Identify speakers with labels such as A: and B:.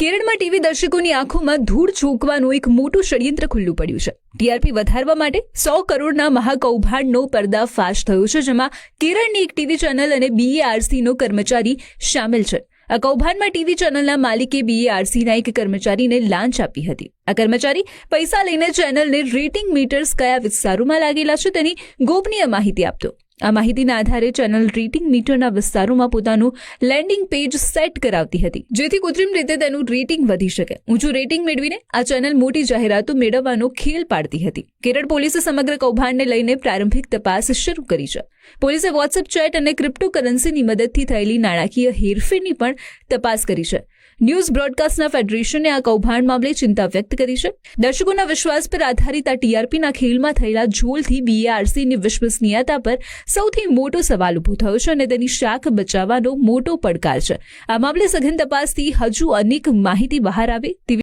A: કેરળમાં ટીવી દર્શકોની આંખોમાં ધૂળ ઝોંકવાનું એક મોટું ષડયંત્ર ખુલ્લું પડ્યું છે. ટીઆરપી વધારવા માટે સો કરોડના મહાકૌભાંડનો પર્દાફાશ થયો છે, જેમાં કેરળની એક ટીવી ચેનલ અને બીએઆરસીનો કર્મચારી સામેલ છે. આ કૌભાંડમાં ટીવી ચેનલના માલિકે બીએઆરસીના એક કર્મચારીને લાંચ આપી હતી. આ કર્મચારી પૈસા લઈને ચેનલને રેટિંગ મીટર્સ કયા વિસ્તારોમાં લાગેલા છે તેની ગોપનીય માહિતી આપતો. આ માહિતીના આધારે ચેનલ રેટિંગ મીટરના વિસ્તારોમાં પોતાનું લેન્ડિંગ પેજ સેટ કરાવતી હતી, જેથી કૃત્રિમ રીતે તેનું રેટિંગ વધી શકે. ઊંચું રેટિંગ મેળવીને આ ચેનલ મોટી જાહેરાતો મેળવવાનો ખેલ પાડતી હતી. કેરળ પોલીસે સમગ્ર કૌભાંડને લઈને પ્રારંભિક તપાસ શરૂ કરી છે. પોલીસે વોટ્સએપ ચેટ અને ક્રિપ્ટોકરન્સીની મદદથી થયેલી નાણાકીય હેરફેરની પણ તપાસ કરી છે. ન્યૂઝ બ્રોડકાસ્ટના ફેડરેશને આ કૌભાંડ મામલે ચિંતા વ્યક્ત કરી છે. દર્શકોના વિશ્વાસ પર આધારિત આ ટીઆરપીના ખેલમાં થયેલા ઝોલથી બીએઆરસીની વિશ્વસનીયતા પર સૌથી મોટો સવાલ ઊભો થયો છે અને તેની શાખ બચાવવાનો મોટો પડકાર છે. આ મામલે સઘન તપાસથી હજુ અનેક માહિતી બહાર આવે. તેવી